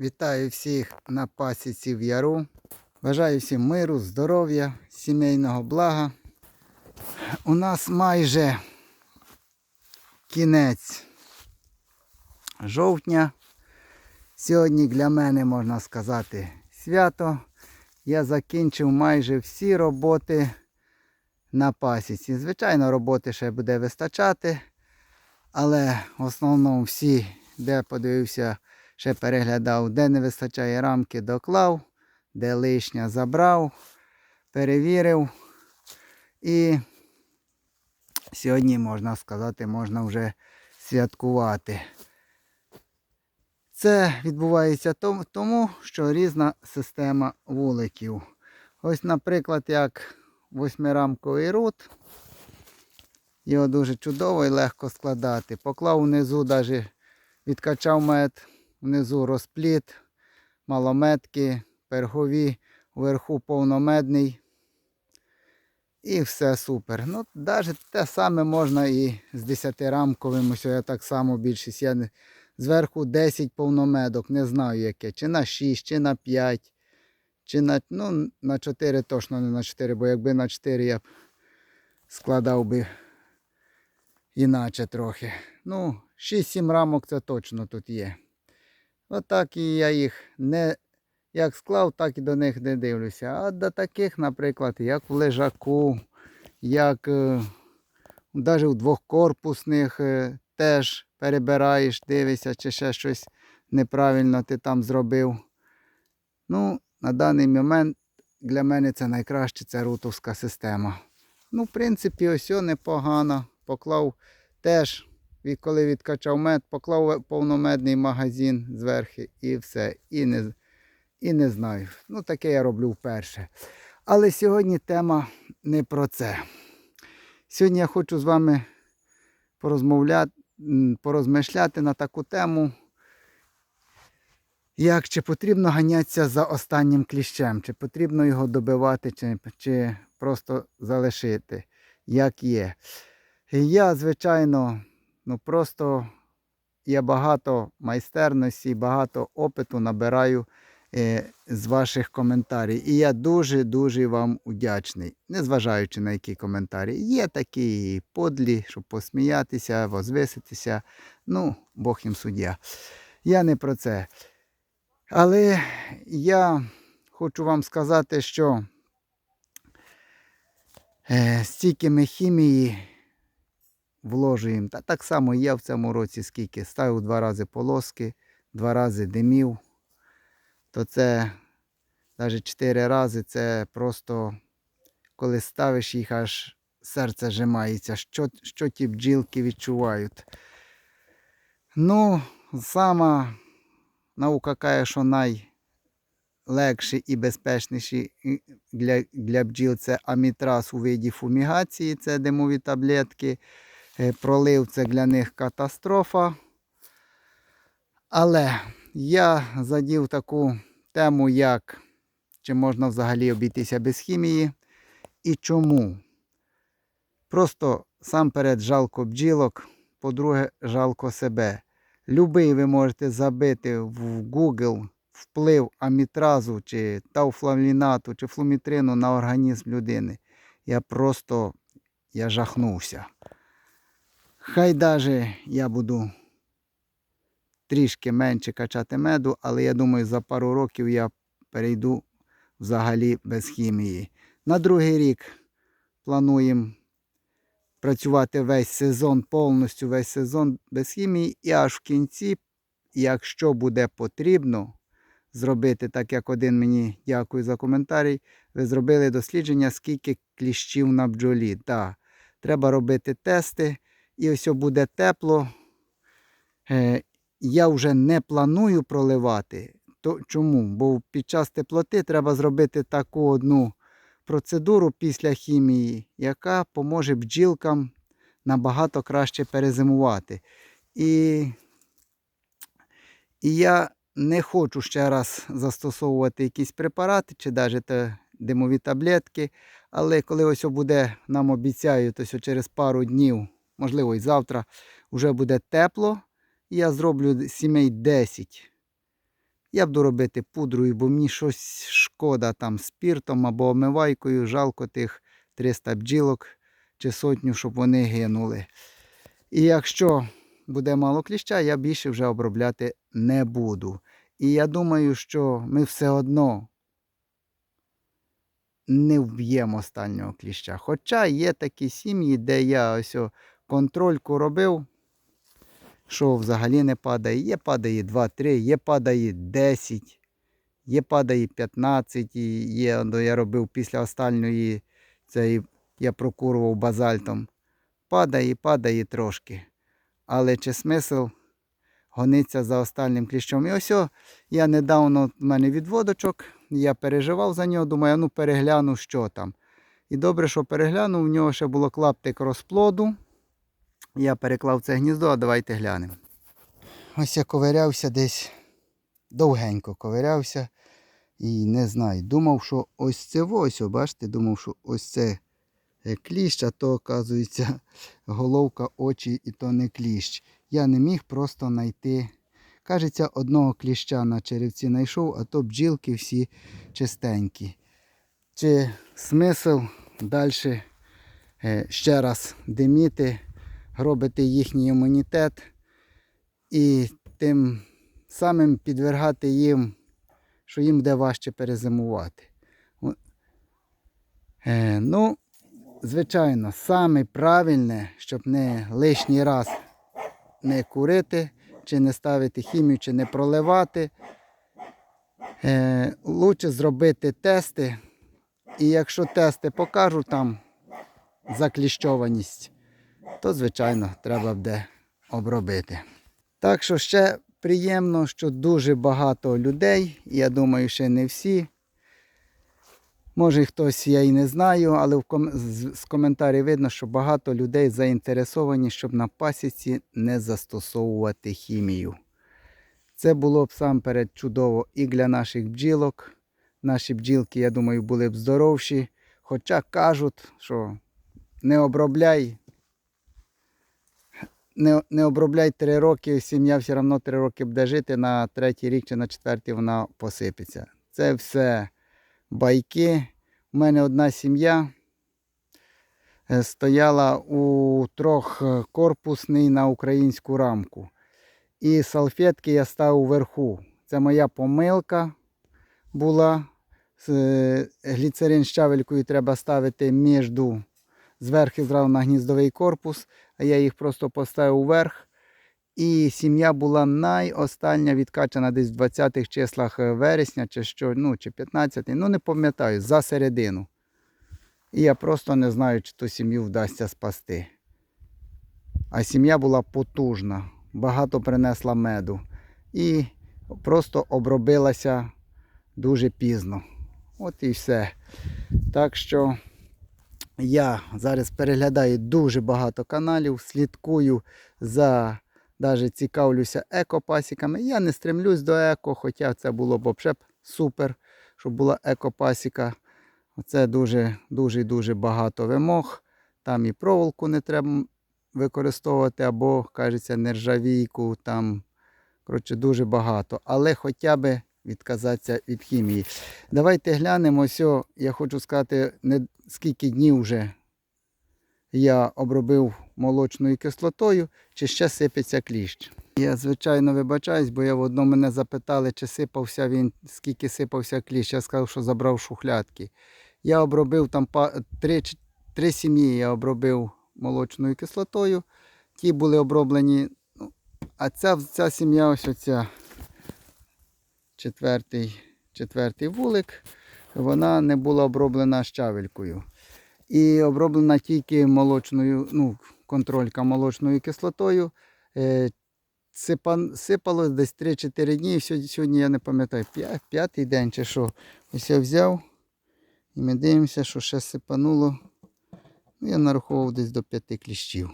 Вітаю всіх на пасіці в яру. Бажаю всім миру, здоров'я, сімейного блага. У нас майже кінець жовтня. Сьогодні для мене можна сказати свято. Я закінчив майже всі роботи на пасіці. Звичайно, роботи ще буде вистачати, але в основному всі, де подивився, ще переглядав, де не вистачає рамки, доклав, де лишня забрав, перевірив. І сьогодні, можна сказати, можна вже святкувати. Це відбувається тому, що різна система вуликів. Ось, наприклад, як восьмирамковий рут. Його дуже чудово і легко складати. Поклав внизу, навіть відкачав мед, внизу розпліт, малометки, пергові, вверху повномедний. І все супер. Ну, навіть те саме можна і з 10-рамковим. Ось я так само більшість. Я зверху 10 повномедок, не знаю яке. Чи на 6, чи на 5, чи на, ну, на 4 точно не на 4, бо якби на 4 я б складав би іначе трохи. Ну, 6-7 рамок це точно тут є. Отак і я їх не як склав, так і до них не дивлюся. А до таких, наприклад, як в лежаку, як навіть в двохкорпусних е, теж перебираєш, дивишся, чи ще щось неправильно ти там зробив. Ну, на даний момент для мене це найкраще це рутовська система. Ну, в принципі, ось непогано. Поклав теж, коли відкачав мед, поклав повномедний магазин зверху і все. І не, і не знаю. Ну, таке я роблю вперше. Але сьогодні тема не про це. Сьогодні я хочу з вами порозмовляти, порозмишляти на таку тему, як чи потрібно ганятися за останнім кліщем, чи потрібно його добивати, чи, чи просто залишити, як є. Я, звичайно, ну просто я багато майстерності, багато опиту набираю е, з ваших коментарів. І я дуже-дуже вам вдячний, незважаючи на які коментарі. Є такі подлі, щоб посміятися, возвиситися. Ну, Бог їм суддя. Я не про це. Але я хочу вам сказати, що е, стільки ми хімії вложуємо. Та так само я в цьому році скільки ставив два рази полоски, два рази димів. То це навіть чотири рази це просто коли ставиш їх, аж серце жимається, що, що ті бджілки відчувають. Ну, сама наука каже, що найлегші і безпечніші для, для бджіл це амітраз у виді фумігації, це димові таблетки. Е, Пролив це для них катастрофа. Але я задів таку тему, як чи можна взагалі обійтися без хімії і чому. Просто сам перед жалко бджілок, по-друге, жалко себе. Любий ви можете забити в Google вплив амітразу, чи тауфлавлінату, чи флумітрину на організм людини. Я просто я жахнувся. Хай даже я буду трішки менше качати меду, але я думаю, за пару років я перейду взагалі без хімії. На другий рік плануємо працювати весь сезон, повністю весь сезон без хімії, і аж в кінці, якщо буде потрібно, зробити, так як один мені дякую за коментарі, ви зробили дослідження, скільки кліщів на бджолі. Так, треба робити тести, і ось буде тепло. Е, я вже не планую проливати. То, чому? Бо під час теплоти треба зробити таку одну процедуру після хімії, яка поможе бджілкам набагато краще перезимувати. І, і я не хочу ще раз застосовувати якісь препарати чи навіть димові таблетки. Але коли ось буде, нам обіцяють, ось через пару днів, можливо і завтра, вже буде тепло, і я зроблю сімей 10 Я буду робити пудрою, бо мені щось шкода там спіртом або омивайкою, жалко тих 300 бджілок чи сотню, щоб вони гинули. І якщо буде мало кліща, я більше вже обробляти не буду. І я думаю, що ми все одно не вб'ємо останнього кліща. Хоча є такі сім'ї, де я ось контрольку робив, що взагалі не падає. Є падає 2-3, є падає 10, є падає 15, і є, ну, я робив після останньої, це я прокурував базальтом. Падає, падає трошки. Але чи смисл гониться за останнім кліщом? І ось о, я недавно в мене відводочок, я переживав за нього, думаю, ну перегляну, що там. І добре, що переглянув, в нього ще було клаптик розплоду. Я переклав це гніздо, а давайте глянемо. Ось я ковирявся десь довгенько ковирявся. І не знаю, думав, що ось це ось, бачите, думав, що ось це е, кліщ, а то, оказується, головка, очі і то не кліщ. Я не міг просто знайти. Кажеться, одного кліща на черевці знайшов, а то бджілки всі чистенькі. Чи смисл далі ще раз диміти, гробити їхній імунітет і тим самим підвергати їм, що їм буде важче перезимувати. Е, ну, звичайно, саме правильне, щоб не лишній раз не курити, чи не ставити хімію, чи не проливати. Е, лучше зробити тести. І якщо тести покажуть там закліщованість, то, звичайно, треба буде обробити. Так що ще приємно, що дуже багато людей, я думаю, ще не всі. Може хтось я і не знаю, але в ком... з коментарів видно, що багато людей заінтересовані, щоб на пасіці не застосовувати хімію. Це було б самперед чудово і для наших бджілок. Наші бджілки, я думаю, були б здоровші. Хоча кажуть, що не обробляй, не, не обробляй три роки, сім'я все одно три роки буде жити, на третій рік чи на четвертий вона посипеться. Це все байки. У мене одна сім'я е, стояла у трьохкорпусний на українську рамку. І салфетки я ставив вверху. Це моя помилка була. Е, гліцерин з щавелькою треба ставити між зверху зразу на гніздовий корпус, а я їх просто поставив вверх. І сім'я була найостання відкачана десь в 20-х числах е, вересня, чи що, ну, чи 15 ну не пам'ятаю, за середину. І я просто не знаю, чи ту сім'ю вдасться спасти. А сім'я була потужна, багато принесла меду. І просто обробилася дуже пізно. От і все. Так що я зараз переглядаю дуже багато каналів, слідкую за навіть цікавлюся екопасіками. Я не стремлюсь до еко, хоча це було б взагалі кажучи, щоб була екопасіка. Оце дуже дуже дуже багато вимог. Там і проволоку не треба використовувати, або, кажеться, нержавійку. Там, коротше, дуже багато. Але хоча б відказатися від хімії. Давайте глянемо. Ось, я хочу сказати, не скільки днів вже я обробив молочною кислотою, чи ще сипеться кліщ. Я, звичайно, вибачаюсь, бо я в одному мене запитали, чи сипався він, скільки сипався кліщ. Я сказав, що забрав шухлядки. Я обробив там три, три сім'ї я обробив молочною кислотою. Ті були оброблені. Ну, а ця, ця сім'я, ось оця четвертий, четвертий вулик, вона не була оброблена щавелькою. І оброблена тільки молочною, ну, контролька молочною кислотою. Е, сипалось десь 3-4 дні. Сьогодні, сьогодні я не пам'ятаю, п'ятий день чи що. Ось я взяв і ми дивимося, що ще сипануло. Ну, Я нараховував десь до 5 кліщів.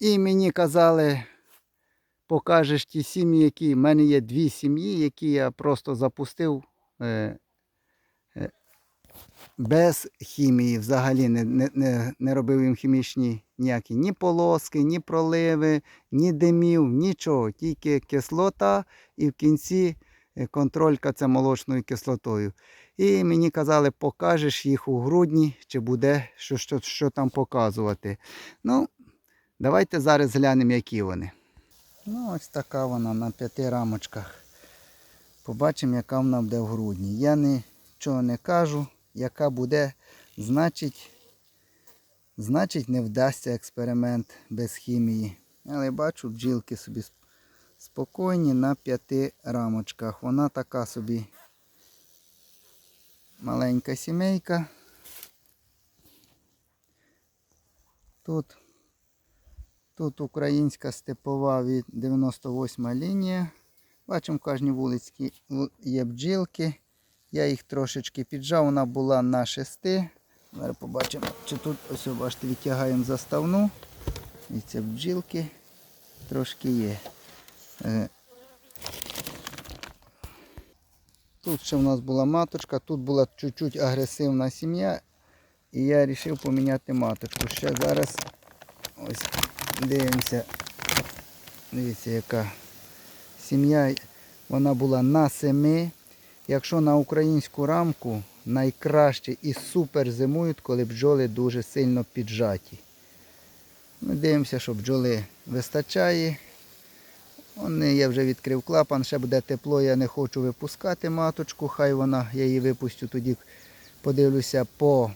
І мені казали, покажеш ті сім'ї, які. в мене є дві сім'ї, які я просто запустив. Е, без хімії взагалі не, не, не, не робив їм хімічні ніякі ні полоски, ні проливи, ні димів, нічого. Тільки кислота і в кінці е, контролька це молочною кислотою. І мені казали, покажеш їх у грудні, чи буде що, що, що там показувати. Ну, давайте зараз глянемо, які вони. Ну, ось така вона на п'яти рамочках. Побачимо, яка вона буде в грудні. Я нічого не кажу, яка буде, значить, значить не вдасться експеримент без хімії. Але бачу, бджілки собі сп- спокійні на п'яти рамочках. Вона така собі маленька сімейка. Тут, тут українська степова від 98 лінія. Бачимо, в кожній вулиці є бджілки. Я їх трошечки піджав, вона була на шести. Зараз побачимо, чи тут ось бачите, відтягаємо заставну. І ці бджілки трошки є. Е, Тут ще в нас була маточка, тут була чуть-чуть агресивна сім'я. І я вирішив поміняти маточку. Ще зараз ось дивимося. Дивіться, яка сім'я. Вона була на семи. Якщо на українську рамку найкраще і супер зимують, коли бджоли дуже сильно піджаті. Ми дивимося, що бджоли вистачає. Вони, я вже відкрив клапан, ще буде тепло, я не хочу випускати маточку, хай вона, я її випустю тоді, подивлюся по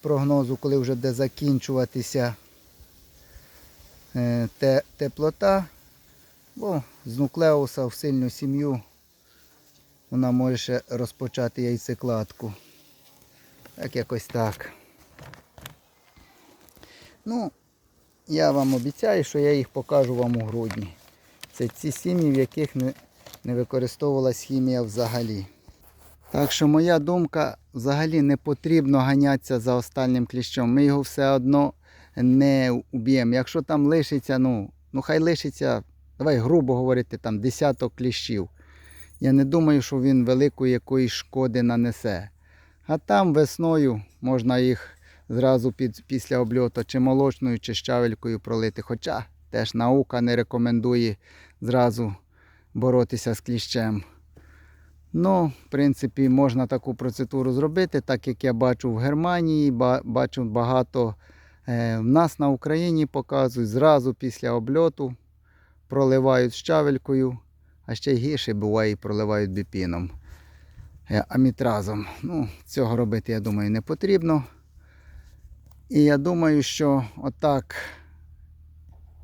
прогнозу, коли вже буде закінчуватися те, теплота. Бо з нуклеуса в сильну сім'ю вона може ще розпочати яйцекладку. Так якось так. Ну, я вам обіцяю, що я їх покажу вам у грудні. Це ці сім'ї, в яких не, не використовувалась хімія взагалі. Так що моя думка, взагалі не потрібно ганятися за останнім кліщом. Ми його все одно не уб'ємо. Якщо там лишиться, ну, ну хай лишиться, давай грубо говорити, там десяток кліщів. Я не думаю, що він великої якоїсь шкоди нанесе. А там весною можна їх зразу під, після обльоту чи молочною, чи щавелькою пролити. Хоча теж наука не рекомендує зразу боротися з кліщем. Ну, в принципі, можна таку процедуру зробити, так як я бачу в Германії, бачу багато в нас на Україні показують зразу після обльоту, проливають щавелькою, а ще гірше буває і проливають біпіном, е, амітразом. Ну, цього робити, я думаю, не потрібно. І я думаю, що отак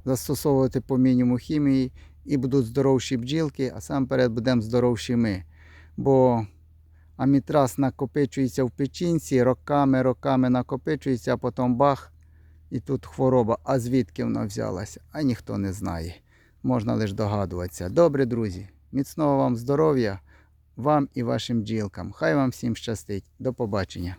застосовувати по мінімуму хімії і будуть здоровші бджілки, а сам перед будемо здоровші ми. Бо амітраз накопичується в печінці, роками, роками накопичується, а потім бах, і тут хвороба. А звідки вона взялася? А ніхто не знає. Можна лише догадуватися. Добре, друзі, міцного вам здоров'я, вам і вашим бджілкам. Хай вам всім щастить. До побачення.